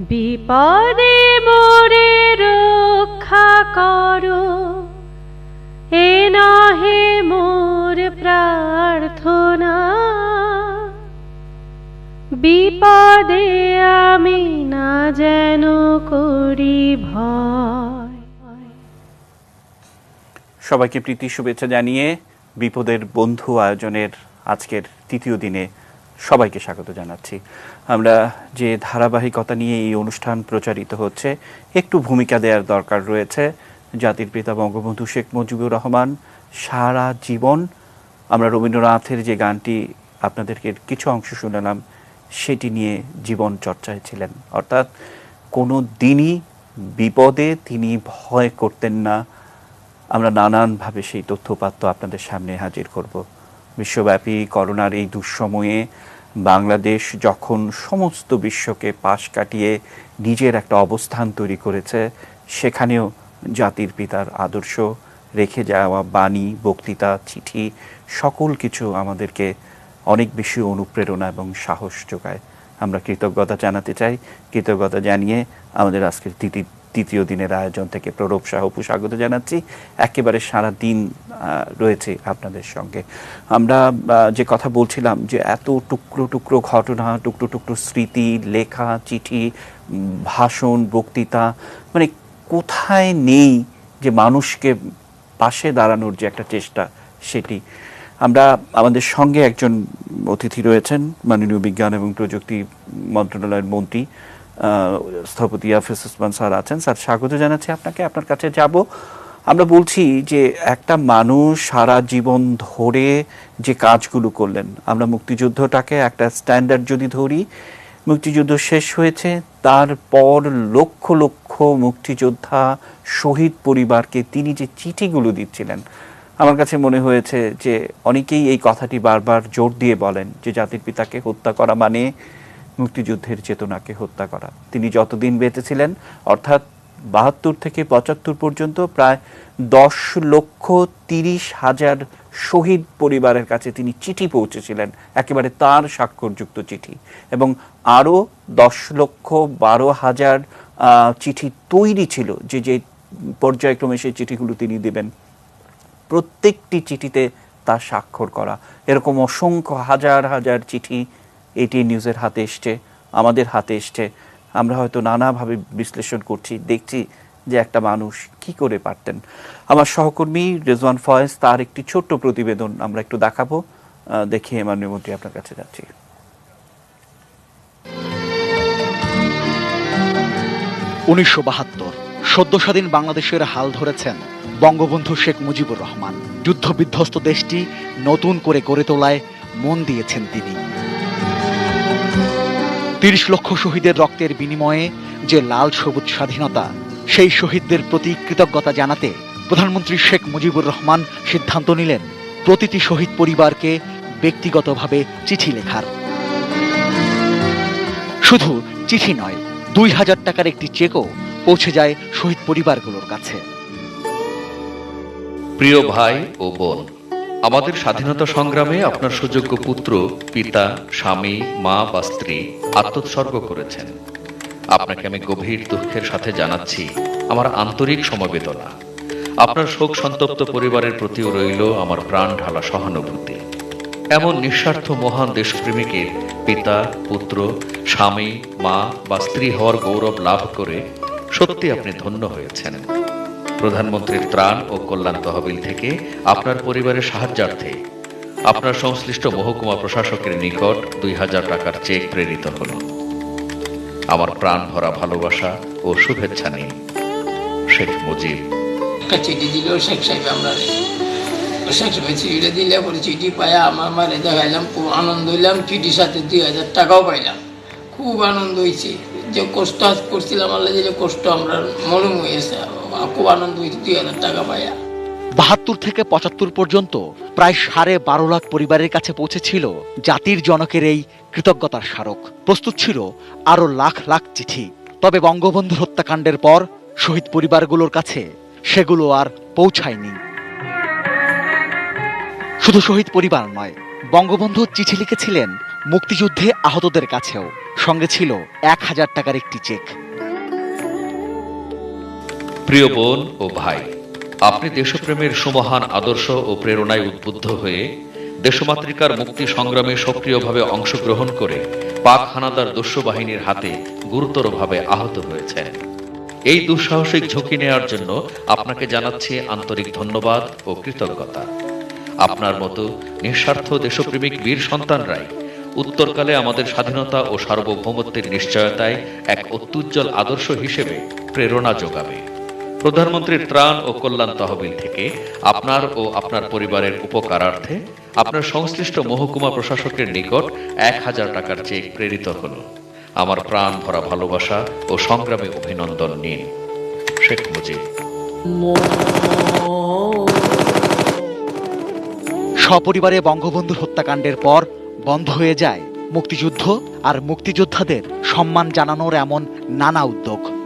বিপদে মোরে রক্ষা করো। এ নহে মোর প্রার্থনা। বিপদে আমি না যেন করি ভয়। সবাইকে প্রীতি শুভেচ্ছা জানিয়ে বিপদের বন্ধু আয়োজনের আজকের তৃতীয় দিনে সবাইকে স্বাগত জানাচ্ছি। আমরা যে ধারাবাহিকতা নিয়ে এই অনুষ্ঠান প্রচারিত হচ্ছে, একটু ভূমিকা দেওয়ার দরকার রয়েছে। জাতির পিতা বঙ্গবন্ধু শেখ মুজিবুর রহমান, সারা জীবন। আমরা রবীন্দ্রনাথের যে গানটি আপনাদেরকে কিছু অংশ শুনালাম, সেটি নিয়ে জীবন চর্চায় ছিলেন। অর্থাৎ কোনো দিনই বিপদে তিনি ভয় করতেন না। আমরা নানানভাবে সেই তথ্যপাত্র আপনাদের সামনে হাজির করব। বিশ্বব্যাপী করোনার এই দুঃসময়ে বাংলাদেশ যখন সমস্ত বিশ্বকে পাশ কাটিয়ে নিজের একটা অবস্থান তৈরি করেছে, সেখানেও জাতির পিতার আদর্শ, রেখে যাওয়া বাণী, বক্তৃতা, চিঠি, সকল কিছু আমাদেরকে অনেক বেশি অনুপ্রেরণা এবং সাহস যোগায়। আমরা কৃতজ্ঞতা জানাতে চাই। কৃতজ্ঞতা জানিয়ে আমাদের আজকের তৃতীয় তৃতীয় দিনের আয়োজন থেকে প্ররব সাহপু স্বাগত জানাচ্ছি। একেবারে সারা দিন রয়েছে আপনাদের সঙ্গে। আমরা যে কথা বলছিলাম যে এত টুকরো টুকরো ঘটনা, টুকরো টুকরো স্মৃতি, লেখা, চিঠি ভাষণ, বক্তৃতা মানে কোথায় নেই যে মানুষকে পাশে দাঁড়ানোর যে একটা চেষ্টা সেটি। আমরা আমাদের সঙ্গে একজন অতিথি রয়েছেন, মাননীয় বিজ্ঞান এবং প্রযুক্তি মন্ত্রণালয়ের মন্ত্রী স্থপতি হাফিজ উসমান স্যার আছেন। স্যার, স্বাগত জানাচ্ছি আপনাকে। আপনার কাছে যাব। আমরা বলছি যে একটা মানুষ সারা জীবন ধরে যে কাজগুলো করলেন, আমরা মুক্তিযুদ্ধটাকে একটা স্ট্যান্ডার্ড যদি ধরি, মুক্তিযুদ্ধ শেষ হয়েছে, তারপর লক্ষ লক্ষ মুক্তিযোদ্ধা শহীদ পরিবারকে তিনি যে চিঠিগুলো দিচ্ছিলেন, আমার কাছে মনে হয়েছে যে অনেকেই এই কথাটি বারবার জোর দিয়ে বলেন যে জাতির পিতাকে হত্যা করা মানে মুক্তিযুদ্ধের চেতনাকে হত্যা করা। তিনি যতদিন বেঁচেছিলেন, অর্থাৎ বাহাত্তর থেকে পঁচাত্তর পর্যন্ত প্রায় দশ লক্ষ তিরিশ হাজার শহীদ পরিবারের কাছে তিনি চিঠি পৌঁছেছিলেন, একেবারে তার স্বাক্ষরযুক্ত চিঠি। এবং আরও দশ লক্ষ বারো হাজার চিঠি তৈরি ছিল, যে যে পর্যায়ক্রমে সেই চিঠিগুলো তিনি দেবেন। প্রত্যেকটি চিঠিতে তার স্বাক্ষর করা। এরকম অসংখ্য হাজার হাজার চিঠি এটি নিউজের হাতে এসছে আমাদের হাতে এসছে। আমরা হয়তো নানাভাবে বিশ্লেষণ করছি দেখছি যে একটা মানুষ কি করে পারতেন। আমার সহকর্মী রেজওয়ান ফয়েজ তার একটি ছোট্ট প্রতিবেদন আমরা একটু দেখাবো। আহ, দেখিয়ে মাননীয় মন্ত্রী আপনার কাছে যাচ্ছি। উনিশশো বাহাত্তর সদ্য স্বাধীন বাংলাদেশের হাল ধরেছেন বঙ্গবন্ধু শেখ মুজিবুর রহমান। যুদ্ধবিধ্বস্ত দেশটি নতুন করে গড়ে তোলায় মন দিয়েছেন তিনি। তিরিশ লক্ষ শহীদের রক্তের বিনিময়ে যে লাল সবুজ স্বাধীনতা, সেই শহীদদের প্রতি কৃতজ্ঞতা জানাতে প্রধানমন্ত্রী শেখ মুজিবুর রহমান সিদ্ধান্ত নিলেন প্রতিটি শহীদ পরিবারকে ব্যক্তিগতভাবে চিঠি লেখার। শুধু চিঠি নয়, দুই হাজার টাকার একটি চেকও পৌঁছে যায় শহীদ পরিবারগুলোর কাছে। প্রিয় ভাই ও বোন, আমাদের স্বাধীনতা সংগ্রামে আপনার সুযোগ্য পুত্র, পিতা, স্বামী, মা বা স্ত্রী আত্মোৎসর্গ করেছেন। আপনাকে আমি গভীর দুঃখের সাথে জানাচ্ছি, আমার আন্তরিক সমবেদনা। আপনার শোক সন্তপ্ত পরিবারের প্রতিও রইল আমার প্রাণ ঢালা সহানুভূতি। এমন নিঃস্বার্থ মহান দেশপ্রেমিকের পিতা, পুত্র, স্বামী, মা বা স্ত্রী হওয়ার গৌরব লাভ করে সত্যি আপনি ধন্য হয়েছেন। প্রধানমন্ত্রীর ত্রাণ ও কল্যাণ তহবিল থেকে আপনার পরিবারের সাহায্যার্থে আপনার সংশ্লিষ্ট মহকুমা প্রশাসকের নিকট দুই হাজার টাকার চেক প্রেরিত হল। আমার প্রাণ ভরা ভালোবাসা ও শুভেচ্ছা নিন, শেখ মুজিব। চিঠি দিল শেখ সাহেব আমরা শেখ সাহেব চিঠিটা দিলে পরে চিঠি পাইয়া আমার মারে দেখাইলাম, খুব আনন্দ হইলাম, চিঠির সাথে দুই হাজার টাকাও পাইলাম। খুব আনন্দ হয়েছে যে কষ্ট করছিলাম, আল্লাহ যে কষ্ট আমরা মলুম হয়েছে খুব আনন্দ হয়েছে দুই হাজার টাকা পাইয়া বাহাত্তর থেকে পঁচাত্তর পর্যন্ত প্রায় সাড়ে বারো লাখ পরিবারের কাছে পৌঁছেছিল জাতির জনকের এই কৃতজ্ঞতার স্মারক। প্রস্তুত ছিল আরও লাখ লাখ চিঠি। তবে বঙ্গবন্ধু হত্যাকাণ্ডের পর শহীদ পরিবারগুলোর কাছে সেগুলো আর পৌঁছায়নি। শুধু শহীদ পরিবার নয়, বঙ্গবন্ধু চিঠি লিখেছিলেন মুক্তিযুদ্ধে আহতদের কাছেও। সঙ্গে ছিল এক হাজার টাকার একটি চেক। প্রিয় বোন ও ভাই আপনি দেশপ্রেমের সুমহান আদর্শ ও প্রেরণায় উদ্বুদ্ধ হয়ে দেশমাতৃকার মুক্তি সংগ্রামে সক্রিয়ভাবে অংশগ্রহণ করে পাক হানাদার দস্যু বাহিনীর হাতে গুরুতরভাবে আহত হয়েছেন। এই দুঃসাহসিক ঝুঁকি নেওয়ার জন্য আপনাকে জানাচ্ছি আন্তরিক ধন্যবাদ ও কৃতজ্ঞতা। আপনার মতো নিঃস্বার্থ দেশপ্রেমিক বীর সন্তানরাই উত্তরকালে আমাদের স্বাধীনতা ও সার্বভৌমত্বের নিশ্চয়তায় এক অত্যুজ্জ্বল আদর্শ হিসেবে প্রেরণা যোগাবে। প্রধানমন্ত্রীর ত্রাণ ও কল্যাণ তহবিল থেকে আপনার ও আপনার পরিবারের উপকারার্থে আপনার সংশ্লিষ্ট মহকুমা প্রশাসকের নিকট এক হাজার টাকার চেক প্রেরিত হল। আমার প্রাণ ভরা ভালোবাসা ও সংগ্রামে অভিনন্দন নিন। শেখ মুজিব। সপরিবারে বঙ্গবন্ধুর হত্যাকাণ্ডের পর বন্ধ হয়ে যায় মুক্তিযুদ্ধ আর মুক্তিযোদ্ধাদের সম্মান জানানোর এমন নানা উদ্যোগ।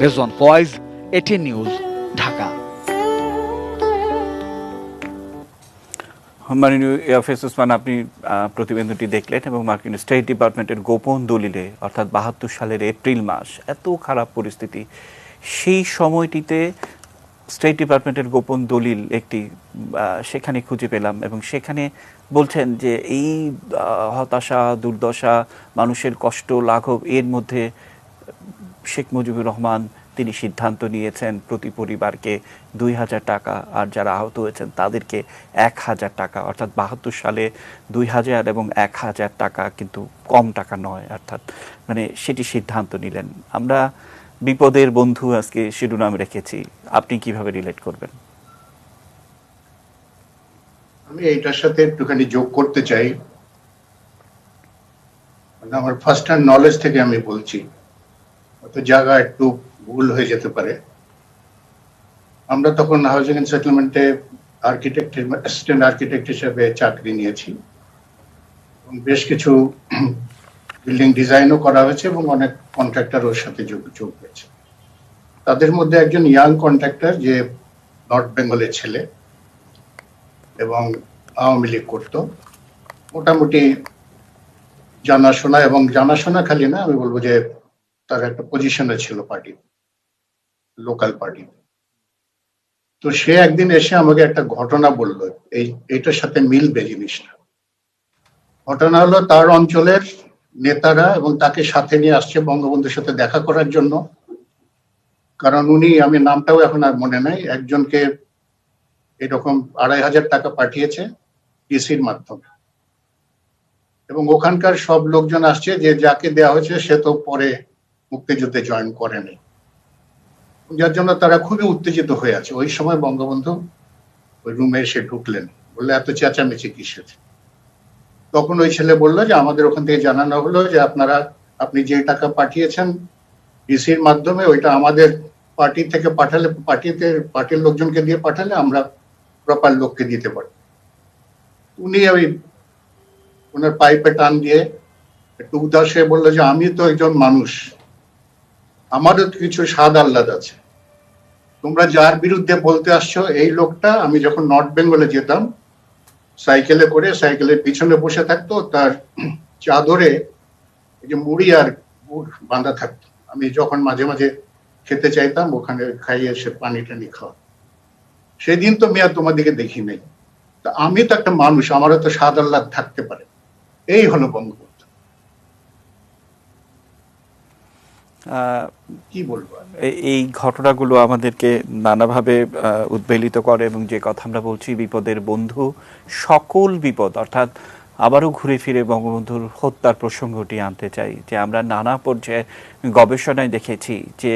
রেজওয়ান ফয়েজ এটিএন নিউজ ঢাকা মাননীয় ইয়াফেস উসমান আপনি প্রতিবেদনটি দেখলেন এবং মার্কিন স্টেট ডিপার্টমেন্টের গোপন দলিলে অর্থাৎ বাহাত্তর সালের এপ্রিল মাস এত খারাপ পরিস্থিতি সেই সময়টিতে স্টেট ডিপার্টমেন্টের গোপন দলিল একটি সেখানে খুঁজে পেলাম এবং সেখানে বলছেন যে এই হতাশা দুর্দশা মানুষের কষ্ট লাঘব এর মধ্যে শেখ মুজিবুর রহমান, তিনি সিদ্ধান্ত নিয়েছেন প্রতি পরিবারকে দুই হাজার টাকা, আর যারা আহত হয়েছেন তাদেরকে এক হাজার টাকা। অর্থাৎ বাহাত্তর সালে দুই হাজার এবং এক হাজার টাকা কিন্তু কম টাকা নয়, অর্থাৎ মানে সেটি সিদ্ধান্ত নিলেন। আমরা বিপদের বন্ধু আজকে শিরোনাম রেখেছি। আপনি কীভাবে রিলেট করবেন? আমি এইটার সাথে একটুখানি যোগ করতে চাই। মানে আমার ফার্স্ট হ্যান্ড নলেজ থেকে আমি বলছি। হয়তো জায়গা একটু ভুল হয়ে যেতে পারে। আমরা তখন হাউজিং এন্ড সেটেলমেন্টে আর্কিটেক্ট অ্যাসিস্ট্যান্ট আর্কিটেক্ট হিসেবে চাকরি নিয়েছি। এবং বেশ কিছু বিল্ডিং ডিজাইনও করা হয়েছে এবং অনেক কন্ট্রাক্টর ওর সাথে যোগ যোগ হয়েছে। তাদের মধ্যে একজন ইয়াং কন্ট্রাক্টর যে নর্থ বেঙ্গলের ছেলে এবং আওয়ামী লীগ করত। মোটামুটি জানাশোনা এবং জানাশোনা খালি না, আমি বলব যে তার একটা পজিশনে ছিল পার্টি লোকাল পার্টি তো। সে একদিন এসে আমাকে একটা ঘটনা বলল, এই, এইটার সাথে মিলবে জিনিসটা। ঘটনা হলো, তার অঞ্চলের নেতারা এবং তাকে সাথে নিয়ে আসছে বঙ্গবন্ধুর সাথে দেখা করার জন্য। কারণ উনি, আমি নামটাও এখন আর মনে নাই, একজনকে এরকম আড়াই হাজার টাকা পাঠিয়েছে ডিসির মাধ্যমে। এবং ওখানকার সব লোকজন আসছে, যে যাকে দেওয়া হয়েছে সে তো পরে মুক্তিযুদ্ধে জয়েন করেনি যার জন্য তারা খুবই উত্তেজিত হয়ে আছে। ওই সময় বঙ্গবন্ধু ওই রুমে এসে ঢুকলেন। বললে, এত চেঁচামেচি কিসের? তখন ওই ছেলে বলল যে, আমাদের ওখান থেকে জানানো হলো যে, আপনারা, আপনি যে টাকা পাঠিয়েছেন ডিসির মাধ্যমে, ওইটা আমাদের পার্টি থেকে পাঠালে পার্টিতে পার্টির লোকজনকে দিয়ে পাঠালে আমরা প্রপার লোককে দিতে পারি উনি ওই ওনার পাইপে টান দিয়ে হয়ে বলল যে, আমি তো একজন মানুষ। আমারও কিছু স্বাদ আহ্লাদ আছে। তোমরা যার বিরুদ্ধে বলতে আসছো, এই লোকটা, আমি যখন নর্থ বেঙ্গলে যেতাম, সাইকেলে করে, সাইকেলের পিছনে বসে থাকতো, তার চাদরে যে মুড়ি আর গুড় বাঁধা থাকতো। আমি যখন মাঝে মাঝে খেতে চাইতাম, ওখানে খাইয়ে সে পানি টানি খাওয়া। সেদিন তো মেয়া তোমার দিকে দেখি নাই। তা আমি তো একটা মানুষ, আমারও তো স্বাদ আহ্লাদ থাকতে পারে। এই হলো বঙ্গবন্ধু কি বলব এই ঘটনাগুলো আমাদেরকে নানাভাবে উদ্বেলিত করে এবং যে কথা আমরা বলছি বিপদের বন্ধু সকল বিপদ অর্থাৎ আবারও ঘুরে ফিরে বঙ্গবন্ধুর হত্যার প্রসঙ্গটি আনতে চাই যে আমরা নানা পর্যায়ে গবেষণায় দেখেছি যে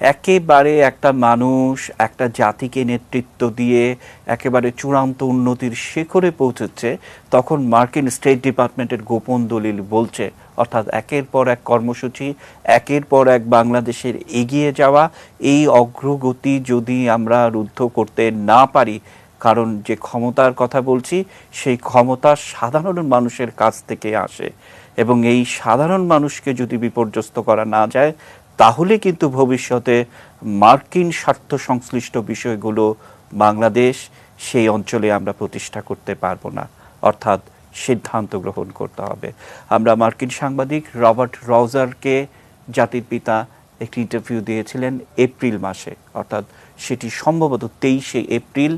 একেবারে একটা মানুষ, একটা জাতিকে নেতৃত্ব দিয়ে একেবারে চূড়ান্ত উন্নতির শিখরে পৌঁছেছে, তখন মার্কিন স্টেট ডিপার্টমেন্টের গোপন দলিল বলছে, অর্থাৎ একের পর এক কর্মসূচি, একের পর এক বাংলাদেশের এগিয়ে যাওয়া, এই অগ্রগতি যদি আমরা রুদ্ধ করতে না পারি, কারণ যে ক্ষমতার কথা বলছি, সেই ক্ষমতা সাধারণ মানুষের কাছ থেকে আসে এবং এই সাধারণ মানুষকে যদি বিপর্যস্ত করা না যায় তাহলে কিন্তু ভবিষ্যতে মার্কিন স্বার্থ সংশ্লিষ্ট বিষয়গুলো বাংলাদেশ সেই অঞ্চলে আমরা প্রতিষ্ঠা করতে পারব না। অর্থাৎ সিদ্ধান্ত গ্রহণ করতে হবে। আমরা মার্কিন সাংবাদিক রবার্ট রজারকে জাতির পিতা একটি ইন্টারভিউ দিয়েছিলেন এপ্রিল মাসে। অর্থাৎ সেটি সম্ভবত তেইশে এপ্রিল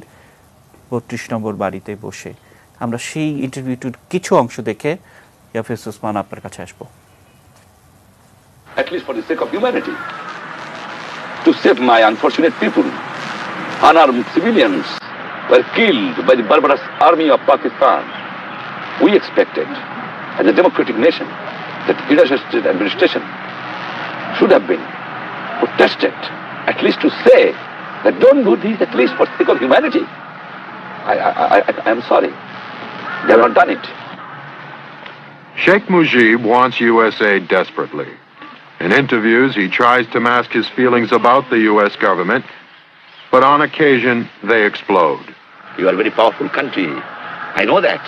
বত্রিশ নম্বর বাড়িতে বসে। আমরা সেই ইন্টারভিউটির কিছু অংশ দেখে ইয়াফিস ওসমান আপনার কাছে আসব। At least for the sake of humanity, to save my unfortunate people. Unarmed civilians were killed by the barbarous army of Pakistan. We expected, as a democratic nation, that United administration should have been protested, at least to say that don't do this, at least for the sake of humanity. I, I, I, I am sorry. They have not done it. Sheikh Mujib wants USA desperately. In interviews, he tries to mask his feelings about the U.S. government, but on occasion, they explode. You are a very powerful country. I know that.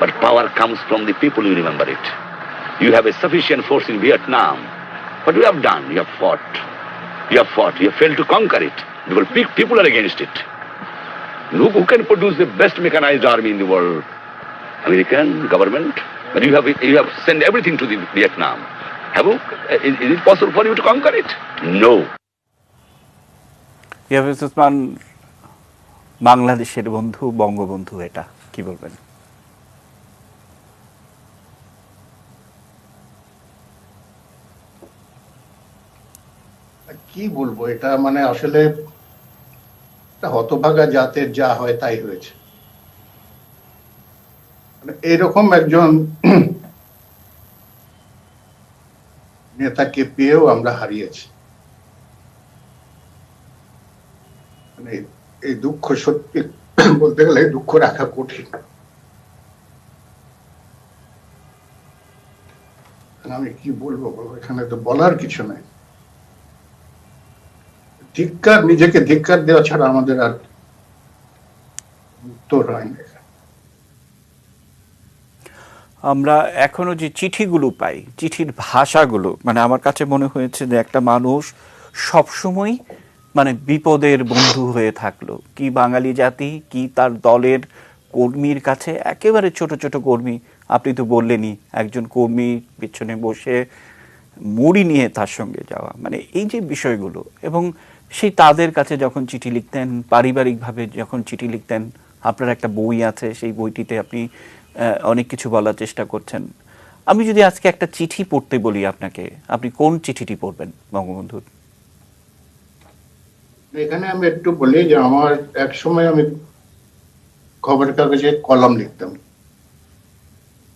But power comes from the people, you remember it. You have a sufficient force in Vietnam. What you have done? You have fought. You have fought. You have failed to conquer it. Because people are against it. Who, who can produce the best mechanized army in the world? American government. But you have you have sent everything to the Vietnam. Have? Is, is it possible for you to conquer it? No. Osman বাংলাদেশের বন্ধু বঙ্গবন্ধু এটা কি বলবেন কি বলব এটা মানে আসলে হতভাগা জাতের যা হয় তাই হয়েছে মানে এরকম একজন নেতাকে পেয়েও আমরা হারিয়েছি। মানে এই দুঃখ সত্যি বলতে গেলে দুঃখ রাখা কঠিন। আমি কি বলব এখানে তো বলার কিছু নাই। ধিক্কার, নিজেকে ধিক্কার দেওয়া ছাড়া আমাদের আর উত্তর হয় না। আমরা এখনও যে চিঠিগুলো পাই, চিঠির ভাষাগুলো মানে আমার কাছে মনে হয়েছে যে একটা মানুষ সবসময় মানে বিপদের বন্ধু হয়ে থাকল। কি বাঙালি জাতি, কি তার দলের কর্মীর কাছে, একেবারে ছোট ছোট কর্মী। আপনি তো বললেনই, একজন কর্মী পিছনে বসে মুড়ি নিয়ে তার সঙ্গে যাওয়া। মানে এই যে বিষয়গুলো, এবং সেই তাদের কাছে যখন চিঠি লিখতেন, পারিবারিকভাবে যখন চিঠি লিখতেন, আপনার একটা বই আছে, সেই বইটিতে আপনি অনেক কিছু বলার চেষ্টা করছেন। আমি যদি আজকে একটা চিঠি পড়তে বলি আপনাকে, আপনি কোন চিঠিটি পড়বেন বঙ্গবন্ধুর এখানে আমি একটু বলি যে আমার এক সময় আমি খবরের কাগজে কলাম লিখতাম।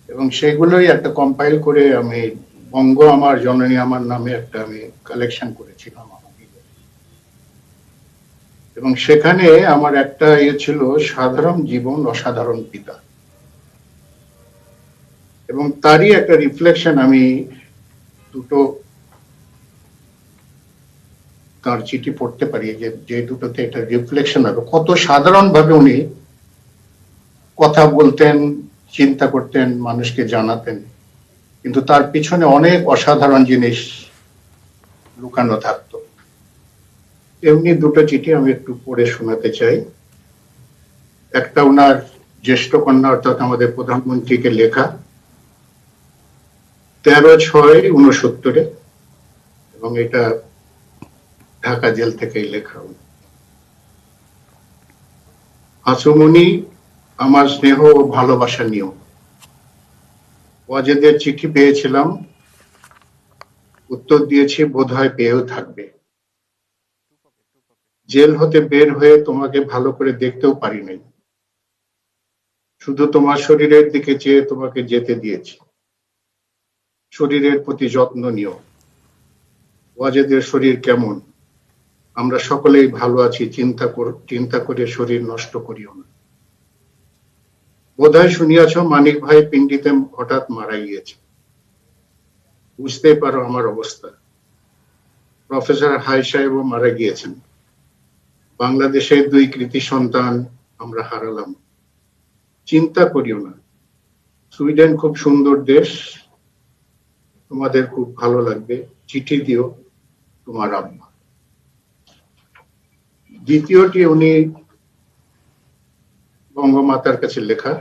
এবং সেগুলোই একটা কম্পাইল করে আমি বঙ্গ আমার জননী আমার নামে একটা আমি কালেকশন করেছিলাম এবং সেখানে আমার একটা ইয়ে ছিল, সাধারণ জীবন, অসাধারণ পিতা। এবং তারই একটা রিফ্লেকশন আমি দুটো তার চিঠি পড়তে পারি, যে যে দুটোতে একটা রিফ্লেকশন হবে কত সাধারণ ভাবে উনি কথা বলতেন, চিন্তা করতেন, মানুষকে জানাতেন। কিন্তু তার পিছনে অনেক অসাধারণ জিনিস লুকানো থাকতো। এমনি দুটো চিঠি আমি একটু পড়ে শোনাতে চাই। একটা ওনার জ্যেষ্ঠ কন্যা, অর্থাৎ আমাদের প্রধানমন্ত্রীকে লেখা। তেরো ছয় উনসত্তরে এবং এটা ঢাকা জেল থেকেই লেখা হাসুমনি আমার স্নেহ ও ভালোবাসা নিয়েও। ওয়াজেদের চিঠি পেয়েছিলাম। উত্তর দিয়েছি, বোধহয় পেয়েও থাকবে। জেল হতে বের হয়ে তোমাকে ভালো করে দেখতেও পারি নাই শুধু তোমার শরীরের দিকে চেয়ে তোমাকে যেতে দিয়েছি। শরীরের প্রতি যত্ন নিও। ওয়াজেদের শরীর কেমন? আমরা সকলেই ভালো আছি, চিন্তা চিন্তা করে শরীর নষ্ট করিও না। বোধহয় শুনিয়াছ, মানিক ভাই পিন্ডিতে হঠাৎ মারা গিয়েছে। বুঝতেই পারো আমার অবস্থা। প্রফেসর হাই সাহেবও মারা গিয়েছেন। বাংলাদেশের দুই কৃতি সন্তান আমরা হারালাম। চিন্তা করিও না। সুইডেন খুব সুন্দর দেশ তোমাদের খুব ভালো লাগবে। চিঠি দিও তোমার আব্বা। দ্বিতীয়টি উনি বঙ্গমাতার কাছে লেখা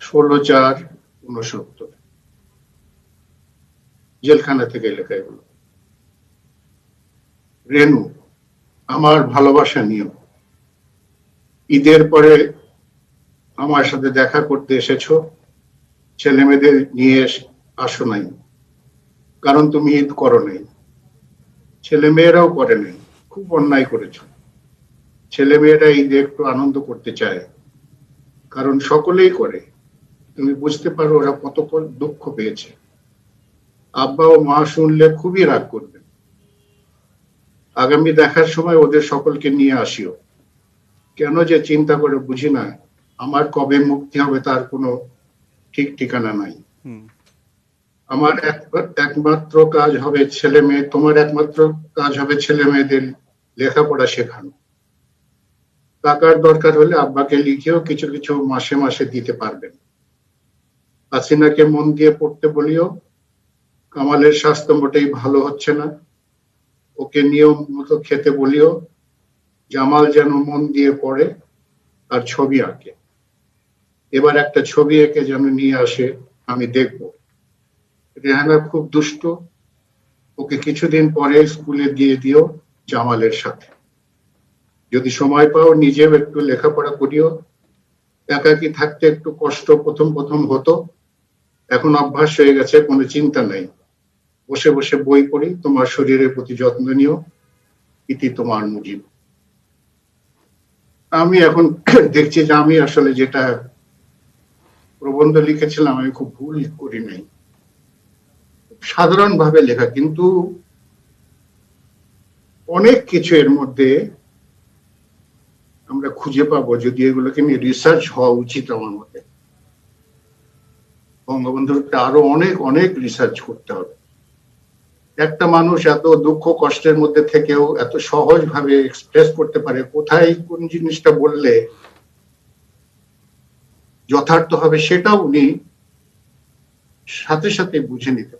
ষোলো চার উনসত্তর জেলখানা থেকে লেখা এগুলো। রেনু, আমার ভালোবাসা নিও। ঈদের পরে আমার সাথে দেখা করতে এসেছ। ছেলে মেয়েদের নিয়ে আসো নাই। কারণ তুমি ঈদ করো নাই। ছেলে মেয়েরাও করে নাই। খুব অন্যায় করেছ। ছেলে মেয়েরা ঈদে একটু আনন্দ করতে চায়। কারণ সকলেই করে। তুমি বুঝতে পারো ওরা কত দুঃখ পেয়েছে। আব্বা ও মা শুনলে খুবই রাগ করবেন আগামী দেখার সময় ওদের সকলকে নিয়ে আসিও। কেন যে চিন্তা করে বুঝি না। আমার কবে মুক্তি হবে তার কোনো ঠিক ঠিকানা নাই। আমার এক- একমাত্র কাজ হবে ছেলে মেয়ে, তোমার একমাত্র কাজ হবে ছেলে মেয়েদের লেখাপড়া শেখানো। টাকার দরকার হলে আব্বাকে লিখেও কিছু কিছু মাসে মাসে দিতে পারবেন। হাসিনাকে মন দিয়ে পড়তে বলিও, কামালের স্বাস্থ্য মোটেই ভালো হচ্ছে না। ওকে নিয়ম মতো খেতে বলিও, জামাল যেন মন দিয়ে পড়ে আর ছবি আঁকে। এবার একটা ছবি এঁকে যেন নিয়ে আসে, আমি দেখব। রেহানা খুব দুষ্ট। ওকে কিছুদিন পরে স্কুলে দিয়ে দিও জামালের সাথে। যদি সময় পাও নিজেও একটু লেখাপড়া করিও। একাকি থাকতে একটু কষ্ট প্রথম প্রথম হতো। এখন অভ্যাস হয়ে গেছে, কোনো চিন্তা নাই। বসে বসে বই পড়ি, তোমার শরীরের প্রতি যত্ন নিও, ইতি তোমার মুজিব। আমি এখন দেখছি যে আমি আসলে যেটা প্রবন্ধ লিখেছিলাম, আমি খুব ভুল করি নাই। সাধারণ ভাবে লেখা, কিন্তু অনেক কিছু এর মধ্যে আমরা খুঁজে পাবো যদি এগুলোকে নিয়ে রিসার্চ হওয়া উচিত আমার মতে। বঙ্গবন্ধুর আরও অনেক অনেক রিসার্চ করতে হবে। একটা মানুষ এত দুঃখ কষ্টের মধ্যে থেকেও এত সহজ ভাবে এক্সপ্রেস করতে পারে, কোথায় কোন জিনিসটা বললে যথার্থ হবে সেটাও উনি সাথে সাথে বুঝে নিতে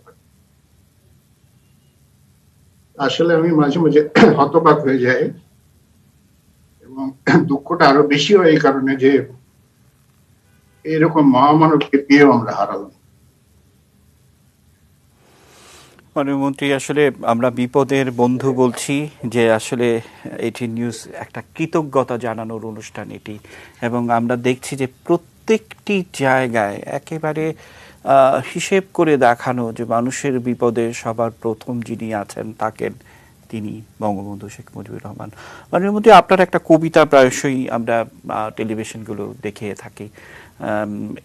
আসলে আমি মাঝে মাঝে হতবাক হয়ে যাই এবং দুঃখটা আরও বেশি হয় এই কারণে যে এরকম মহামানবকে পেয়েও আমরা হারালাম। মন্ত্রী আসলে আমরা বিপদের বন্ধু বলছি যে আসলে এটি নিউজ একটা কৃতজ্ঞতা জানানোর অনুষ্ঠান এটি এবং আমরা দেখছি যে প্রত্যেকটি জায়গায় একেবারে হিসেব করে দেখানো যে মানুষের বিপদে সবার প্রথম যিনি আছেন থাকেন তিনি বঙ্গবন্ধু শেখ মুজিবুর রহমান। মাননীয় মধ্যে আপনার একটা কবিতা প্রায়শই আমরা টেলিভিশনগুলো দেখে থাকি।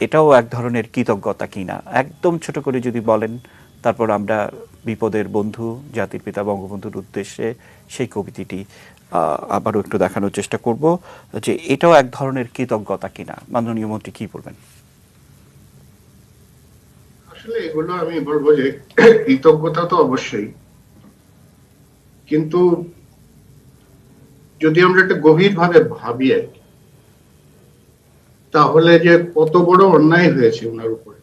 এটাও এক ধরনের কৃতজ্ঞতা কিনা? একদম ছোট করে যদি বলেন, তারপর আমরা বিপদের বন্ধু, জাতির পিতা বঙ্গবন্ধুর উদ্দেশ্যে সেই কবিতাটি আবারও একটু দেখানোর চেষ্টা করব যে এটাও এক ধরনের কৃতজ্ঞতা কিনা। মাননীয় মন্ত্রী, কী বলবেন? আসলে এগুলো আমি বলব যে কৃতজ্ঞতা তো অবশ্যই। কিন্তু যদি আমরা একটা গভীর ভাবে ভাবি তাহলে যে কত বড় অন্যায় হয়েছে ওনার উপরে।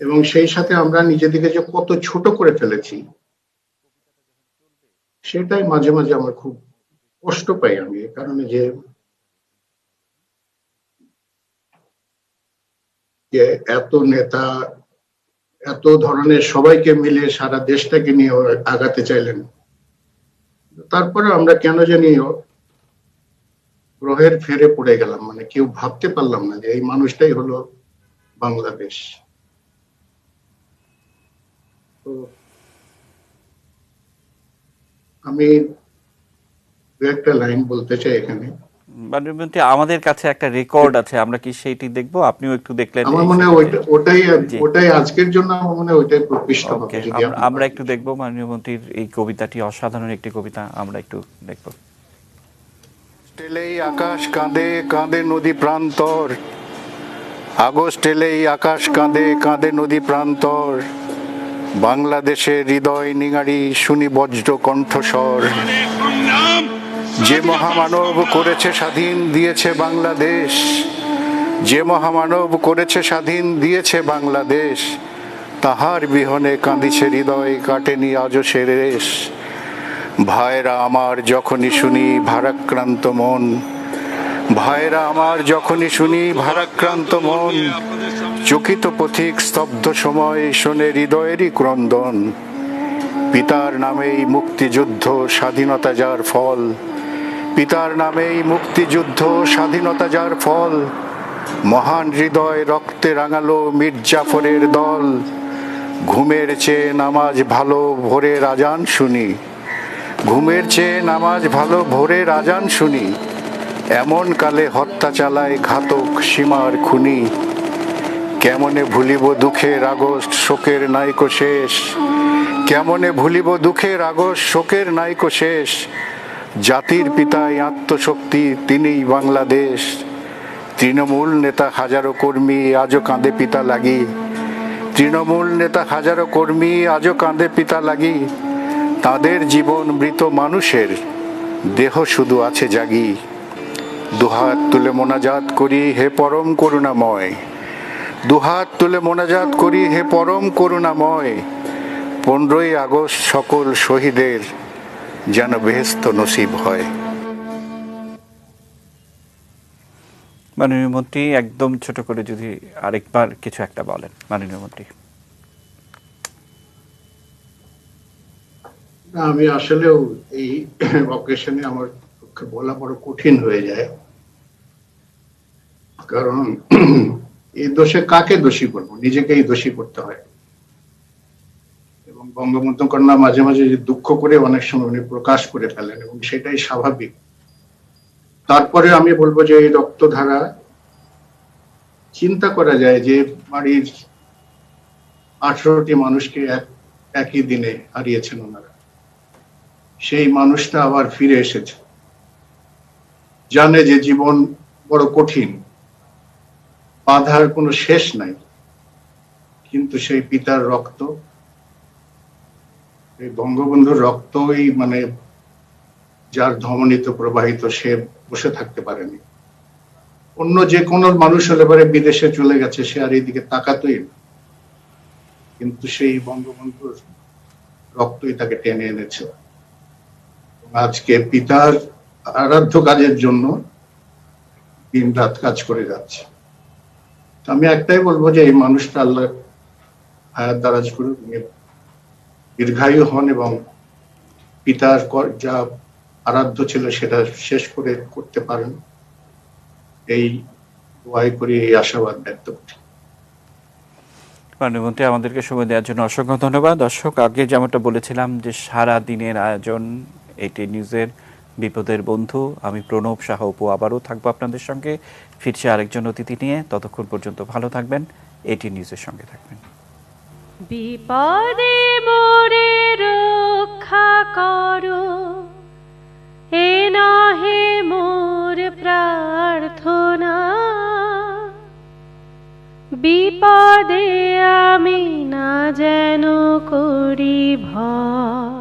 এবং সেই সাথে আমরা নিজেদেরকে যে কত ছোট করে ফেলেছি, সেটাই মাঝে মাঝে আমার খুব কষ্ট পাই আমি এই কারণে যে যে এত নেতা, এত ধরনের সবাইকে মিলে সারা দেশটাকে নিয়ে আগাতে চাইলেন। তারপরে আমরা কেন জানি গ্রহের ফেরে পড়ে গেলাম। মানে কেউ ভাবতে পারলাম না যে এই মানুষটাই হলো বাংলাদেশ। তো আমি দু একটা লাইন বলতে চাই এখানে। মাননীয় মন্ত্রী আমাদের কাছে একটা রেকর্ড আছে আমরা কি সেইটি দেখব? আপনিও একটু দেখলেন। আমার মনে হয় ওটাই ওটাই আজকের জন্য আমার মনে হয় ওইটাই প্রকৃষ্ট হবে আমরা- একটু দেখব মাননীয় মন্ত্রীর এই কবিতাটি অসাধারণ একটি কবিতা আমরা একটু দেখব। এলেই আকাশ কাঁদে কাঁদে নদী প্রান্তর। আগস্ট এলেই আকাশ কাঁদে কাঁদে নদী প্রান্তর। বাংলাদেশের হৃদয় নিঙারি শুনি বজ্র কণ্ঠস্বর। যে মহামানব করেছে স্বাধীন, দিয়েছে বাংলাদেশ। যে মহামানব করেছে স্বাধীন, দিয়েছে বাংলাদেশ। তাহার বিহনে কাঁদিছে হৃদয়, কাটেনি আজও সে রেশ। ভাইরা আমার, যখনই শুনি ভারাক্রান্ত মন। ভাইরা আমার, যখনই শুনি ভারাক্রান্ত মন। চকিত পথিক স্তব্ধ সময় শোনে হৃদয়েরই ক্রন্দন। পিতার নামেই মুক্তিযুদ্ধ, স্বাধীনতা যার ফল। পিতার নামেই মুক্তিযুদ্ধ, স্বাধীনতা যার ফল। মহান হৃদয় রক্তে রাঙালো মির্জাফরের দল। ঘুমের চেয়ে নামাজ ভালো, ভোরের রাজান শুনি। ঘুমের চেয়ে নামাজ ভালো ভোরে রাজান শুনি। এমন কালে হত্যা চালায় ঘাতক সীমার খুনি। কেমনে ভুলিব দুঃখের আগস্ট, শোকের নাইকো শেষ? কেমনে ভুলিব দুঃখের আগস্ট, শোকের নাইকো শেষ? জাতির পিতায় আত্মশক্তি, তিনিই বাংলাদেশ। তৃণমূল নেতা হাজারো কর্মী, আজও কাঁদে পিতা লাগি। তৃণমূল নেতা হাজারো কর্মী, আজও কাঁদে পিতা লাগি। তাদের জীবন মৃত মানুষের, দেহ শুধু আছে জাগি। দুহাত তুলে মোনাজাত করি হে পরম করুণাময়। দুহাত তুলে মোনাজাত করি হে পরম করুণাময়। পনেরোই আগস্ট সকল শহীদের যেন বেহেস্ত নসিব হয়। মাননীয় মন্ত্রী একদম ছোট করে যদি আরেকবার কিছু একটা বলেন মাননীয় মন্ত্রী। না, আমি আসলেও এই অকেশনে আমার পক্ষে বলা বড় কঠিন হয়ে যায়। কারণ এই দোষে কাকে দোষী করব? নিজেকেই দোষী করতে হয়। এবং বঙ্গবন্ধু কন্যা মাঝে মাঝে যে দুঃখ করে অনেক সময় উনি প্রকাশ করে ফেলেন এবং সেটাই স্বাভাবিক। তারপরে আমি বলব যে এই রক্তধারা, চিন্তা করা যায় যে বাড়ির আঠারোটি মানুষকে এক, একই দিনে হারিয়েছেন ওনারা। সেই মানুষটা আবার ফিরে এসেছে। জানে যে জীবন বড় কঠিন, বাধার কোনো শেষ নাই, কিন্তু সেই পিতার রক্ত এই বঙ্গবন্ধুর রক্তই মানে যার ধমনীত প্রবাহিত, সে বসে থাকতে পারেনি। অন্য যে কোনো মানুষ হলে পরে বিদেশে চলে গেছে, সে আর এইদিকে তাকাতই না। কিন্তু সেই বঙ্গবন্ধুর রক্তই তাকে টেনে এনেছে। আজকে পিতার আরাধ্য কাজের জন্য দিন রাত কাজ করে যাচ্ছে। আমি একটাই বলব যে এই মানুষটা আল্লাহ হায়াত দারাজ উনি দীর্ঘায়ু হন এবং পিতার যা আরাধ্য ছিল সেটা শেষ করে করতে পারেন। এই দোয়াই করি, এই আশাবাদ ব্যক্ত করি। মাননীয় আমাদেরকে সময় দেওয়ার জন্য অসংখ্য ধন্যবাদ। দর্শক, আগে যেমনটা বলেছিলাম যে সারা দিনের আয়োজন, এটি নিউজের বিপদের বন্ধু। আমি প্রণব সাহা অপু আবারও থাকব আপনাদের সঙ্গে। ফিরছে আরেকজন অতিথি নিয়ে। ততক্ষণ পর্যন্ত ভালো থাকবেন। এটি নিউজের সঙ্গে থাকবেন। বিপদে মোরে রক্ষা করো। এ নহে মোর প্রার্থনা। বিপদে আমি না যেন করি ভয়।